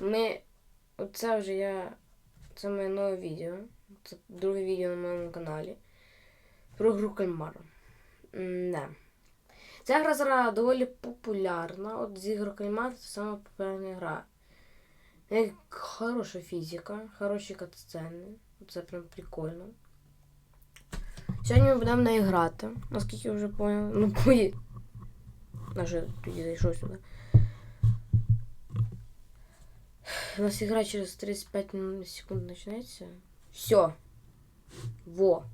Ми. Оце вже я. Це моє нове відео. Це друге відео на моєму каналі. Про гру кальмара. М, Да. Ця гра зараз доволі популярна. От з ігор кальмар це сама популярна гра. Неї Хороша фізика, хороші катсцени. Це прям прикольно. Сьогодні ми будемо неї грати, наскільки я вже поняв. Ну, пої. Наше тоді зайшов сюди. У нас игра через 35 м- секунд начинается. Все. Во.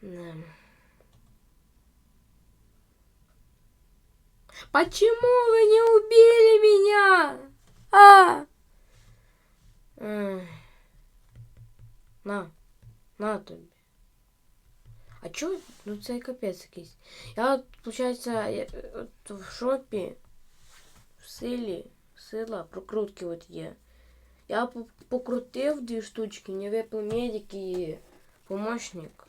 Да. Почему вы не убили меня? А! На. На тобі. А чё? Ну це капець якийсь. Я от, получается, я, от в шопі, в силі, сила, прокрутки от є. Я по- покрутив дві штучки, мені випав медик і помощник.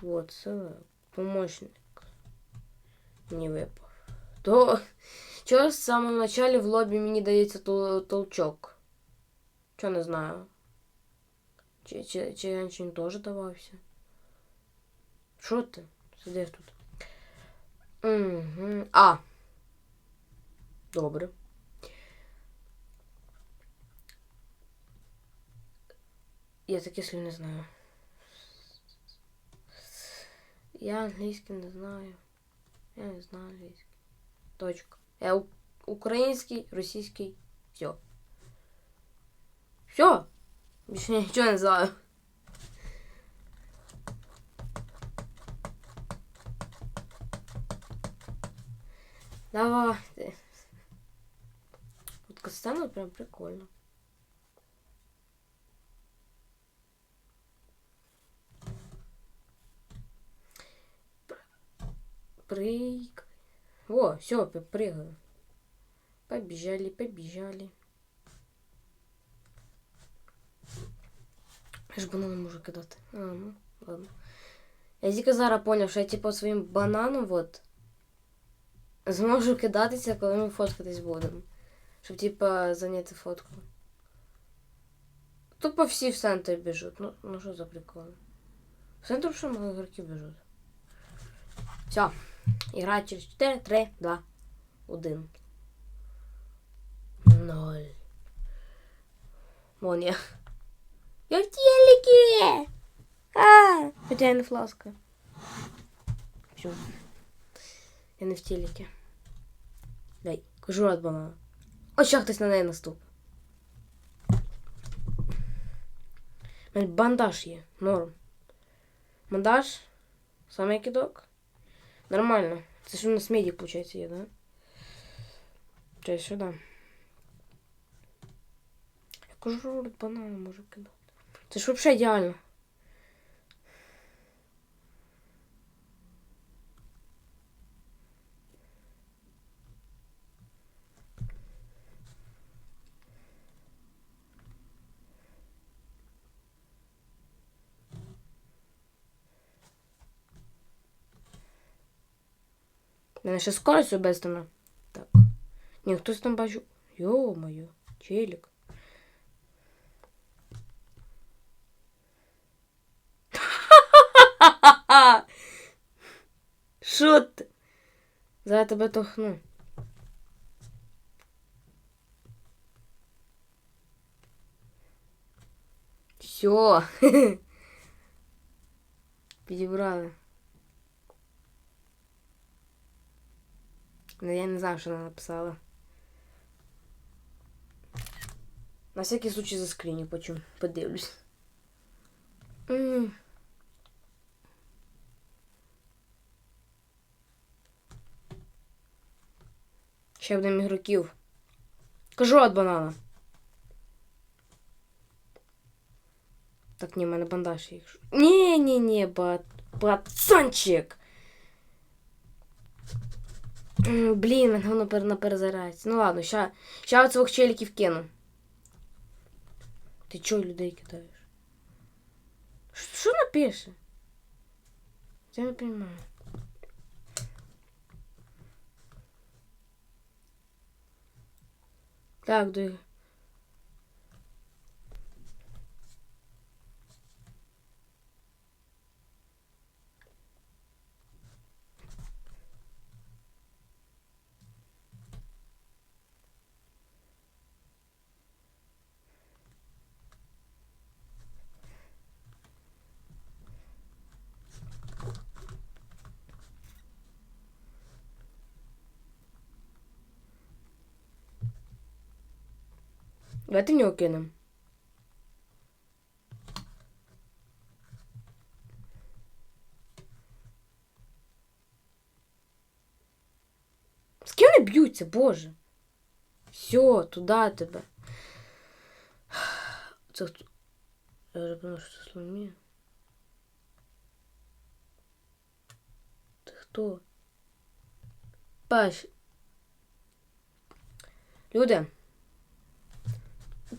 Вот, сила, помощник. Мені випав. То чого в самому началі в лобі мені дається тол- толчок? Чо не знаю. Чи, чи, чи раніше він теж давався? Що ти? Сидиш тут. Угу. А. Добре. Я таке слів не знаю. Я англійський не знаю. Я не знаю англійський. Точка. Я у- український, російський. Все. Все. Більше нічого не знаю. Давайте. Вот кастану прям прикольно. Прыг. О, все, прыгаю. Побежали, побежали. Я ж банан можу кидати. А, ну, ладно. Я зараз поняв, що я типу своїм бананом вот зможу кидатися, коли ми фоткатись будемо. Щоб, типа, зайняти фотку. Тупо всі в центр біжуть. Ну, ну що за прикол? В центр що мало ігроки біжуть. Все. Ігра через 4, 3, 2, 1. 0. Вон я. Я в телеке! А, хотя я не фласка. Все. Я не в телеке. Кажу от банана. Ось ще хтось на неї наступ. Мене Бандаж є. Норм. Бандаж. Самий кидок. Нормально. Це ж у нас медик, получается, є, да? Чай сюди. Я кажу, банана може кидати. Це ж взагалі ідеально. У мене ще скорость обестана. Так. Ні, хтось там бачу. Йо-моє, челік. Що ти? Зараз тебе тохну. Все. Підібрали. Я не знаю, що вона написала. На всякий случай заскріню, почу. Подивлюсь. М. Ще будемо ігроків. Кажу от банана. Так, ні, в мене бандаж є. якщо- Ні, ні, ні, бат... пацанчик. М, Блін, мене воно пер- Ну ладно, ща, ща оцих челіків кину. Ти чого людей кидаєш? Що напише? Я не понимаю. Так, да. Давайте в нього кинемо. З ким вони б'ються, боже? Все, туди тебе. Це? Я вже поняла, що це Соломія. Ти хто? Паш. Люди.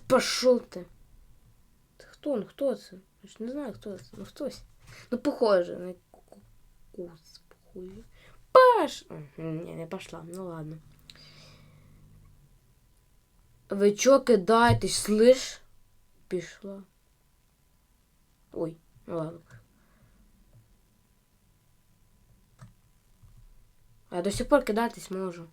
Пошел ты. Ты кто? Ну кто это? Я ж не знаю, кто это. Ну хтось. Ну похоже на кукус. Похуй. Паш! А, Не, не пошла. Ну ладно. Ви чо кидаєтесь, слиш? Пішла. Ой, ну ладно. Я до сих пор кидатись можу.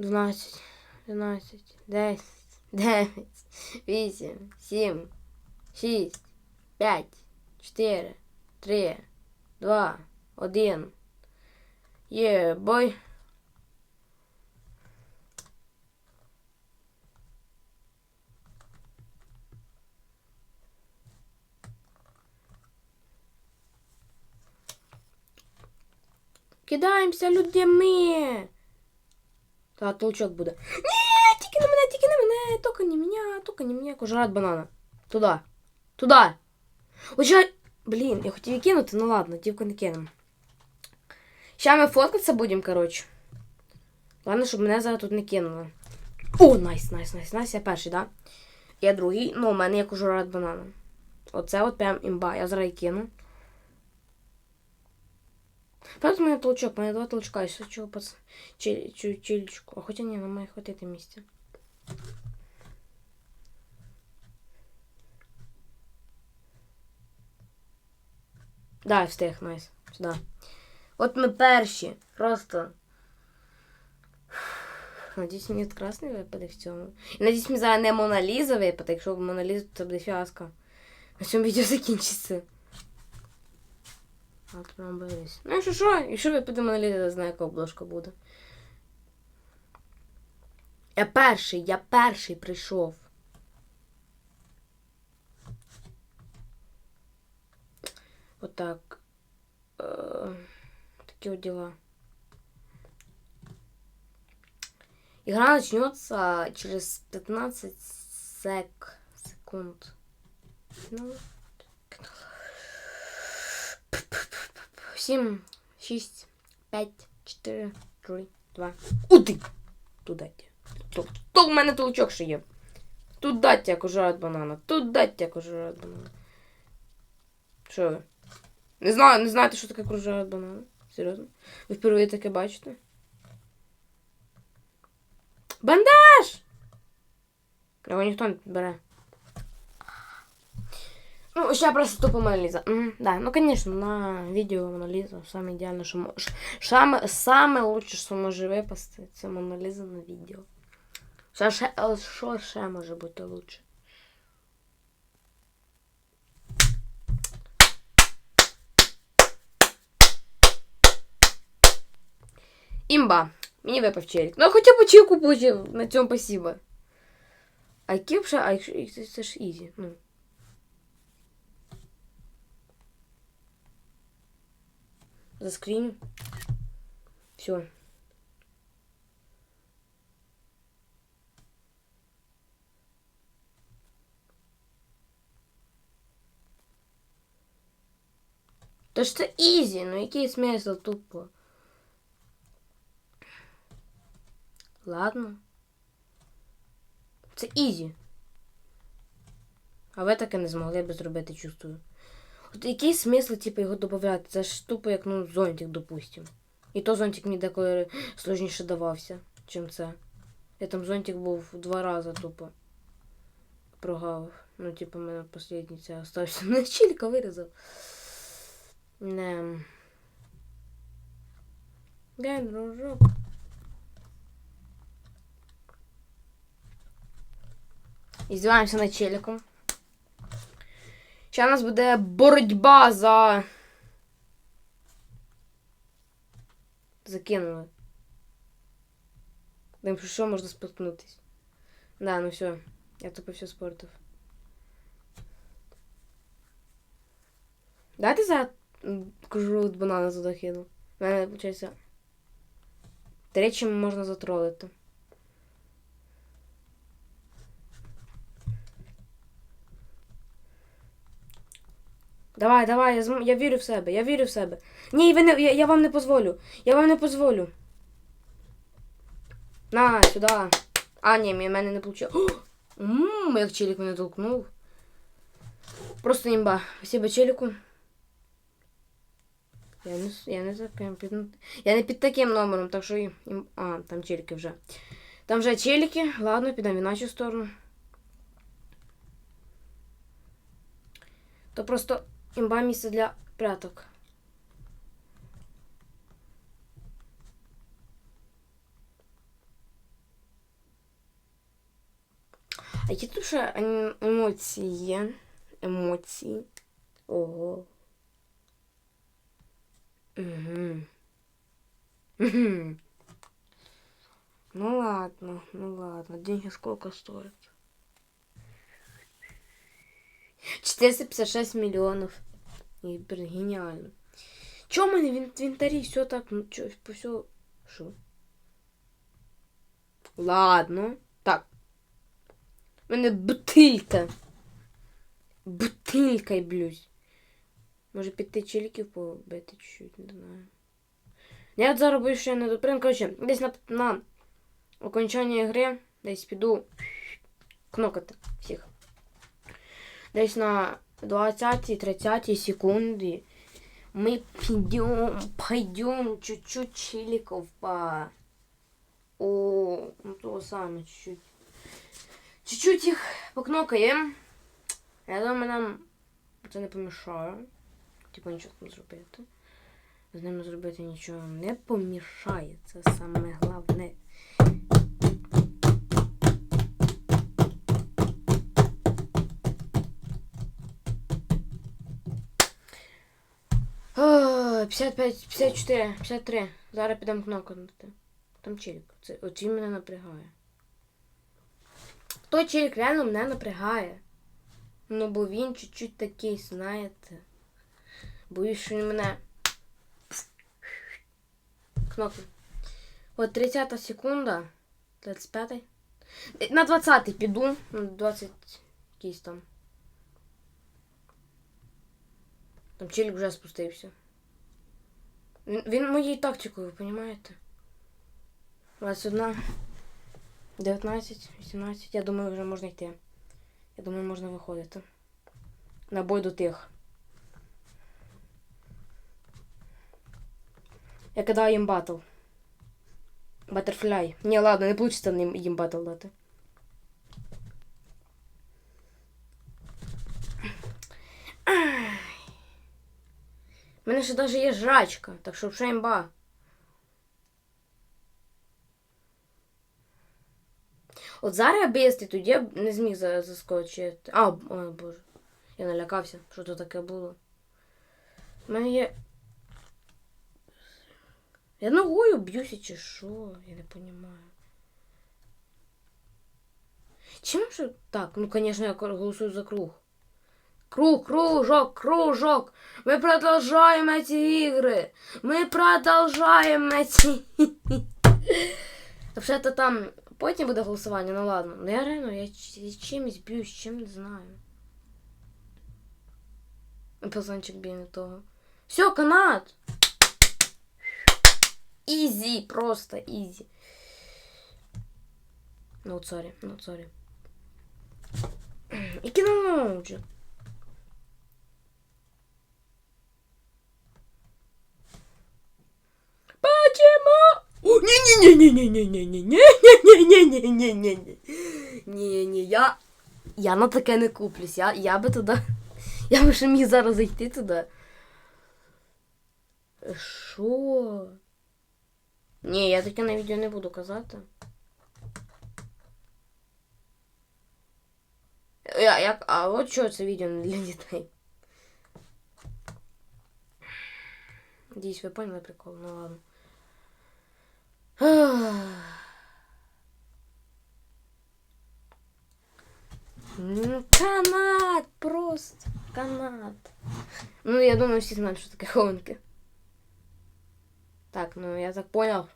Дванадцять, дванадцять, десять, дев'ять, вісім, сім, шість, п'ять, чотири, три, два, один. Є, бой. Кидаємося людьми. Та толчок буде. Ні, тільки на мене, тільки на мене, тільки не мене, тільки не мене. Кожрат банана. Туда. Туда. Уже... Блін, я хотів її кинути, ну ладно, дівку не кинемо. Ща ми фоткатися будемо, коротше. Ладно, щоб мене зараз тут не кинули. О, найс, найс, найс, найс, я перший, да? Я другий, ну у мене є кожурат банана. Оце от прям імба, я зараз її кину. Правда, у мене толчок, у мене два толчка, якщо чого пац... Чиль, чиль, чилечку. А хоча ні, нам має хватити місця. Да, встиг, найс. Сюди. От ми перші. Просто. Надіюсь, мені от красний випаде в цьому. Надіюсь, мені зараз не Мона Ліза випаде. Якщо Мона Ліза, то це буде фіаско. На цьому відео закінчиться. Боюсь. Ну, що що? Якщо випаде Мона Ліза, я знаю, яка обложка буде. Я перший, я перший прийшов. Отак. Е, Такі от дела. Игра начнется через 15 сек секунд. Ну, 7, 6, 5, 4, 3, 2. Уди! Туда тя. Тут, тут у мене толчок ще є. Тут даття кожурат банана. Тут даття кожурат банана. Що ви? Не знаю, не знаєте, що таке кожурат банана? Серйозно? Ви впервые таке бачите? Бандаж! Його ніхто не бере. Ну, ще просто тупо Моноліза. Угу, да, ну, конечно, на відео Моноліза саме ідеально, що може. Саме, саме лучше, що може випасти, це Моноліза на відео. Що ще, е, що ще може бути лучше? Імба. Мені випав челік. Ну, хоча б чеку получив. На цьому спасибо. А які вже, а якщо це ж ізі, ну. Заскріню. Все. Ж це ізі, ну який смисл тупо. Ладно. Це ізі. А ви таке не змогли би зробити, чувствую. Який смисл, типу, його додати? Це ж тупо як ну, зонтик, допустим. І то зонтик мені деколи сложніше давався, чим це. Я там зонтик був два рази тупо. Прогавив. Ну, типу, мене останній це остався. На чілька вирізав. Не. Ген, дружок. Іздіваємося над челіком. Ще у нас буде боротьба за. Закинули. Там що можна споткнутись. Да, ну все. Я тупо все спортив. Дайте за кажу банана туди кину. У мене виходить. Третім можна затролити. Давай, давай, я, зм... я вірю в себе, я вірю в себе. Ні, ви не... я, я вам не позволю. Я вам не позволю. На, сюди. А, ні, мій- мене не вийшло. Ммм, як челік мене толкнув. Просто імба. Спасибо челіку. Я не, я не за під, я не під таким номером, так що і- а, там челіки вже. Там вже челіки. Ладно, підемо в іначу сторону. То просто імба місце для пряток. А які тут ще ем- емоції є? Емоції. Ого. Угу. Угу. Ну ладно, ну ладно. Деньги сколько стоят? 456 миллионов. И, блин, гениально. Чё у мене в інвентарі все так, ну чё, все... Шо? Ладно. Так. У мене бутилька. Бутилька блюсь. Може піти челіків побити чуть-чуть, не знаю. Я от зараз боюсь, що я не допрям. Коротше, десь на, на окончанні гри десь піду кнокати всіх. Десь на 20-30 секунді ми підемо, пойдем чуть-чуть челиков по... О, ну того саме чуть-чуть. Чуть-чуть їх покнокаємо. Я думаю, нам це не помішає. Типу нічого там зробити. З ними зробити нічого не помішає. Це саме головне. 55, 54, 53. Зараз підемо кнопкати. Там челік. Це от мене напрягає. Той челік реально мене напрягає. Ну, бо він чуть-чуть такий, знаєте. Боюсь, що він мене. Кнопки. От 30 секунда. 25. На 20 піду. На 20 якийсь там. Там челік вже спустився. Він, моєю тактикою, розумієте? 21, 19, 18. Я думаю, вже можна йти. Я думаю, можна виходити. На бой до тих. Я кидаю їм батл. Баттерфляй. Ні, ладно, не їм їм батл дати. У мене ще навіть є жрачка, так що імба. От зараз бистрий, тоді я не зміг за- заскочити. А, ой, боже. Я налякався, що то таке було. У мене є. Я ногою б'юся чи що? Я не розумію. Чим же так? Ну, звісно, я голосую за круг. Круг, кружок, кружок. Мы продолжаем эти игры. Мы продолжаем эти... Вообще-то там потім буде голосування, ну ладно. Ну я реально, я ч- чимось б'юсь, чим не знаю. Пацанчик б'є не того. Все, канат! Ізі, просто ізі. Ну, сорі, ну, сорі. Які научу. Почему? О, не-не-не-не-не-не-не-не-не-не-не-не-не-не. Ні-ні, я. Я на таке не куплюсь. Я, я би туди. Я би ще міг зараз зайти туди. Що? Ні, я таке на відео не буду казати. Я, як, а от що це відео не для дітей? Надіюсь, ви поняли прикол, ну ладно. Ну, канат просто. Канат. Ну, я думаю, всі знають, що таке хованки. Так, ну я так поняв.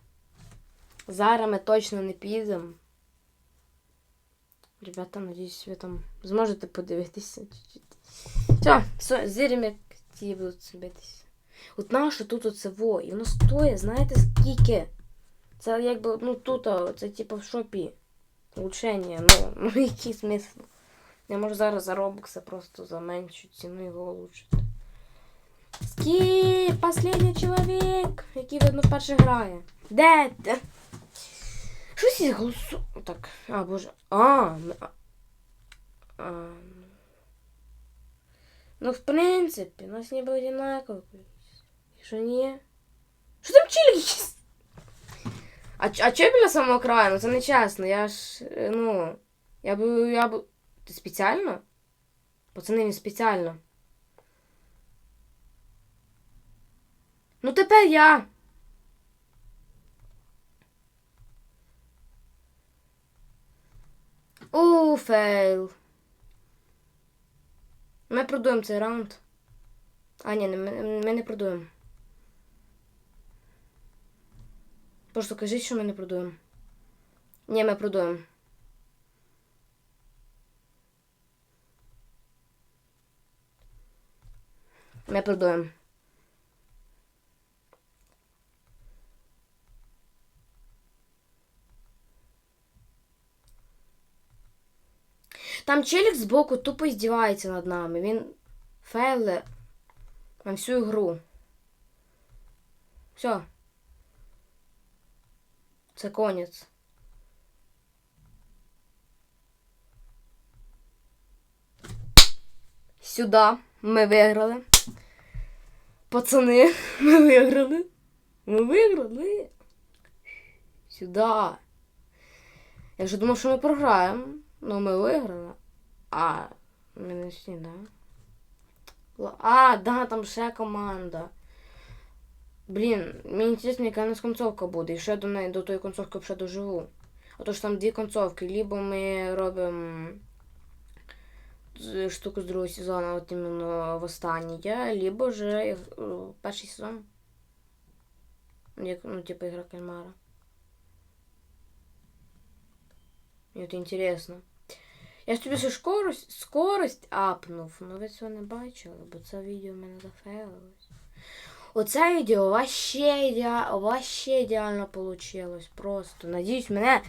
Зараз ми точно не підемо. Ребята, надіюсь, ви там зможете подивитися. Все, все, зіримо, ті будуть битися. От наше тут оце во, і воно стоїть, знаєте, скільки? Це якби, ну тут, це типу в шопі. Улучшення, ну, ну який смисл? Я можу зараз за робокса просто за меншу ціну його улучшити. Скіп, последній чоловік, який видно вперше грає. Де? Щось із голосу. Так, а, боже. А, а, ну, в принципі, у нас ніби одинаково. Якщо ні. Що там чилі якісь? А, а чого біля самого краю? Ну це не чесно. Я ж, ну, я би, я би... Ти спеціально? Пацани, він спеціально. Ну тепер я. У, фейл. Ми продуємо цей раунд. А, ні, ми, ми не продуємо. Просто кажіть, що ми не продуємо. Ні, ми продуємо. Ми продуємо. Там челік збоку тупо здівається над нами. Він фейле на всю ігру. Все. Це конець. Сюди ми виграли. Пацани, ми виграли. Ми виграли. Сюди. Я вже думав, що ми програємо. Ну, ми виграли. А, не всі, да? А, да, там ще команда. Блін, мені цікаво, яка нас концовка буде. І ще до неї до тої концовки ще доживу. А то ж там дві концовки. Либо ми робимо штуку з другого сезону, от іменно в останнє, либо же е, перший сезон. Як, ну, типу, ігра кальмара. Мені от інтересно. Я ж тобі ще скорость, скорость апнув, ну ви цього не бачили, бо це відео в мене зафейлилось. Оце відео вообще, ідеа... вообще ідеально получилось. Просто. Надіюсь, мене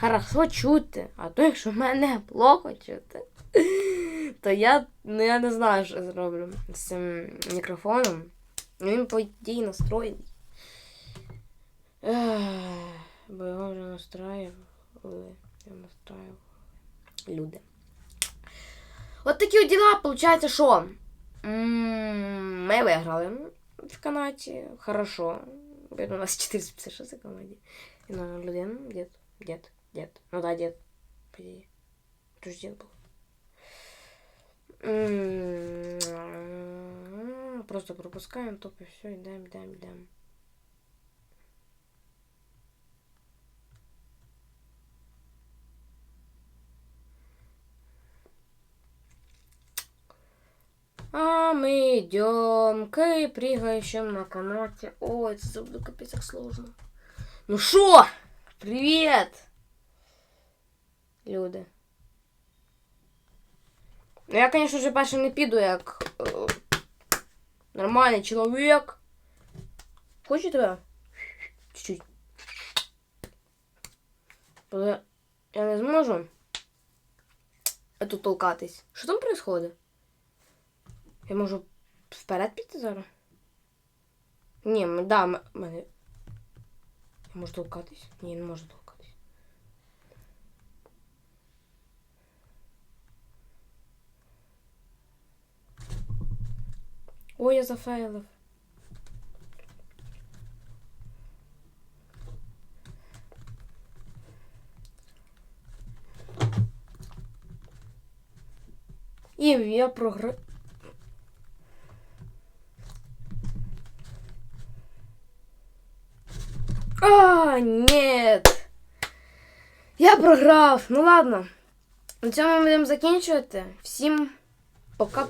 хорошо чути. А то якщо мене плохо чути, то я, ну, я не знаю, що зроблю з цим мікрофоном. Він по ідеї настроєний. Бо його вже настраювали. Я настраював. Люди. От такі от діла, получається, що м, ми виграли в канаті. Хорошо. Бо У нас 456 в команді. І на людину. Дід. Дід. Дід. Ну да, дід. По ідеї. Тож дід був. М, Просто пропускаємо, топ і все, йдемо, йдемо, йдемо. А мы идем к прыгающим на канате. Ой, это забуду капец как сложно. Ну шо? Привет! Люди. Ну я, конечно же, першим не піду, як е, нормальний чоловік. Хочу тебе? Чуть-чуть. Подо- Я не зможу тут толкатись. Що там відбувається? Я можу вперед піти зараз? Ні, да, м- мене. Я можу толкатись? Ні, не можу толкатись. Ой, я зафейлив. І я програв. А, нет. Я програв. Ну ладно. На цьому ми будемо закінчувати. Всім пока.